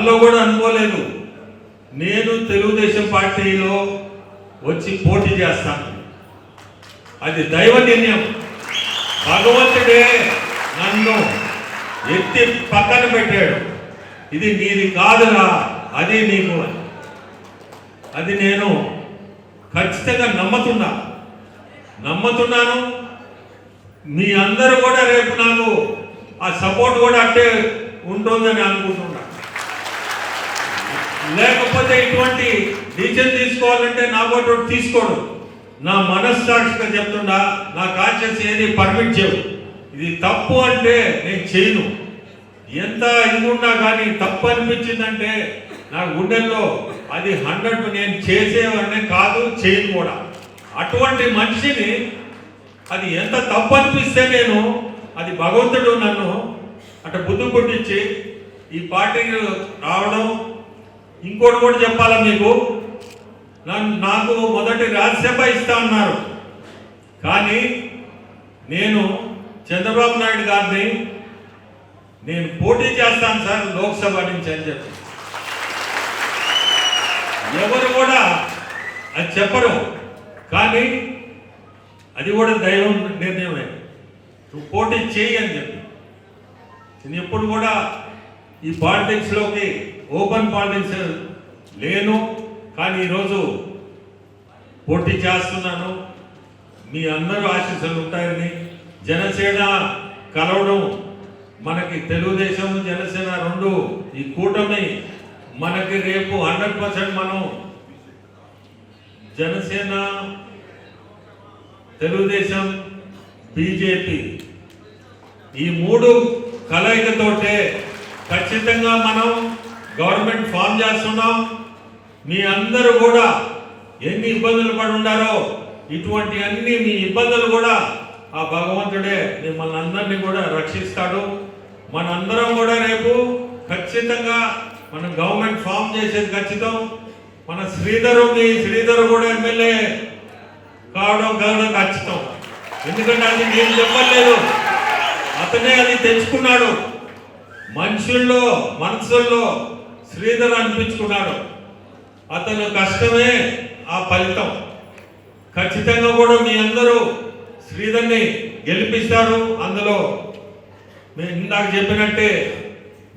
కల్లో కూడా అనుకోలేదు. నేను తెలుగుదేశం పార్టీలో వచ్చి పోటీ చేస్తాను. అది దైవ నిర్ణయం. భగవంతుడే నన్ను ఎత్తి పక్కన పెట్టాడు. ఇది నీది కాదురా అది నీకు అది నేను ఖచ్చితంగా నమ్ముతున్నా. నమ్ముతున్నాను. మీ అందరూ కూడా రేపు నాకు ఆ సపోర్ట్ కూడా అట్టే ఉంటుందని అనుకుంటున్నాను. లేకపోతే ఇటువంటి డిసిషన్ తీసుకోవాలంటే నా ఒకటి తీసుకోడు. నా మనస్సాక్షిగా చెప్తున్నా నా కాన్షియస్ ఏది పర్మిట్ చేయవు. ఇది తప్పు అంటే నేను చేయను. ఎంత ఇది ఉన్నా కానీ తప్పు అనిపించిందంటే నా గుండెల్లో అది హండ్రెడ్ నేను చేసేవాడినే కాదు చేయను కూడా. అటువంటి మనిషిని అది ఎంత తప్పు అనిపిస్తే నేను అది భగవంతుడు నన్ను అటు బుద్ధి కొట్టించి ఈ పార్టీకి రావడం ఇంకోటి కూడా చెప్పాలా మీకు? నన్ను నాకు మొదటి రాజ్యసభ ఇస్తా అన్నారు. కానీ నేను చంద్రబాబు నాయుడు గారిని నేను పోటీ చేస్తాను సార్ లోక్సభ నుంచి అని చెప్పి. ఎవరు కూడా అది చెప్పరు. కానీ అది కూడా దైవం నిర్ణయమే. నువ్వు పోటీ చేయి అని చెప్పి. నేను ఎప్పుడు కూడా ఈ పాలిటిక్స్లోకి ఓపెన్ పాలిటిక్స్ లేను కానీ ఈరోజు పోటీ చేస్తున్నాను. మీ అందరూ ఆశీస్సులు ఉంటాయని జనసేన కలవడం మనకి తెలుగుదేశం జనసేన రెండు ఈ కూటమి మనకి రేపు హండ్రెడ్ పర్సెంట్ మనం జనసేన తెలుగుదేశం బీజేపీ ఈ మూడు కలయికతోటే ఖచ్చితంగా మనం గవర్నమెంట్ ఫామ్ చేస్తున్నాం. మీ అందరూ కూడా ఎన్ని ఇబ్బందులు పడి ఉండారో ఇటువంటి అన్ని మీ ఇబ్బందులు కూడా ఆ భగవంతుడే మిమ్మల్ని అందరినీ కూడా రక్షిస్తాడు. మనందరం కూడా రేపు ఖచ్చితంగా మనం గవర్నమెంట్ ఫామ్ చేసేది ఖచ్చితం. మన శ్రీధరు మీ శ్రీధరు కూడా ఎమ్మెల్యే కావడం కావడం ఖచ్చితం. ఎందుకంటే అది నేను చెప్పలేదు అతనే అది తెచ్చుకున్నాడు. మనుషుల్లో మనసుల్లో శ్రీధర్ అనిపించుకున్నాడు. అతను కష్టమే ఆ ఫలితం. ఖచ్చితంగా కూడా మీ అందరూ శ్రీధర్ని గెలిపిస్తారు అందులో. నేను ఇందాక చెప్పినట్టే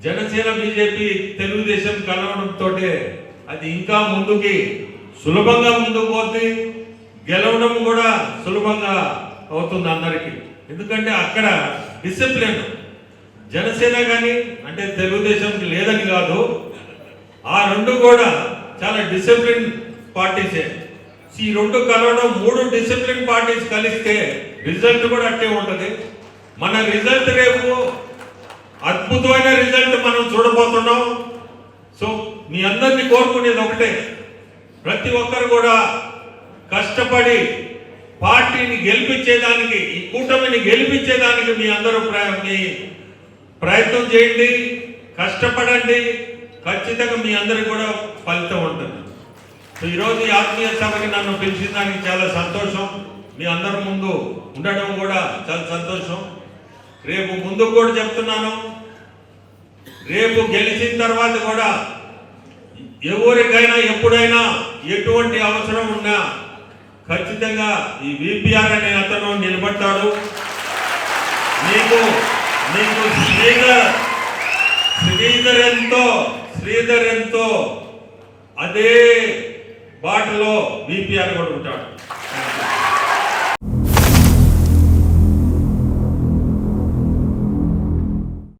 జనసేన బీజేపీ తెలుగుదేశం కలవడంతో అది ఇంకా ముందుకి సులభంగా ముందుకు పోతుంది గెలవడం కూడా సులభంగా అవుతుంది అందరికీ. ఎందుకంటే అక్కడ డిసిప్లిన్ జనసేన కానీ అంటే తెలుగుదేశం లేదని కాదు ఆ రెండు కూడా చాలా డిసిప్లిన్ పార్టీసే ఈ రెండు కలవడం మూడు డిసిప్లిన్ పార్టీస్ కలిస్తే రిజల్ట్ కూడా అట్టే ఉంటుంది. మన రిజల్ట్ రేపు అద్భుతమైన రిజల్ట్ మనం చూడబోతున్నాం. సో మీ అందరినీ కోరుకునేది ఒకటే. ప్రతి ఒక్కరు కూడా కష్టపడి పార్టీని గెలిపించేదానికి ఈ కూటమిని గెలిపించేదానికి మీ అందరూ మీ ప్రయత్నం చేయండి కష్టపడండి ఖచ్చితంగా మీ అందరికి కూడా ఫలితం ఉంటుంది. సో ఈరోజు ఈ ఆత్మీయ సభకి నన్ను పిలిచిన దానికి చాలా సంతోషం. మీ అందరి ముందు ఉండడం కూడా చాలా సంతోషం. రేపు ముందు కూడా చెప్తున్నాను. రేపు గెలిచిన తర్వాత కూడా ఎవరికైనా ఎప్పుడైనా ఎటువంటి అవసరం ఉన్నా ఖచ్చితంగా ఈ విపిఆర్ అనే అతను నిలబడతాడు. మీకు మీకు శ్రీధర్ శ్రీధర్ ఎంతో శ్రీధర్ ఎంతో అదే బాటలో బీపీఆర్ కూడా ఉంటాడు.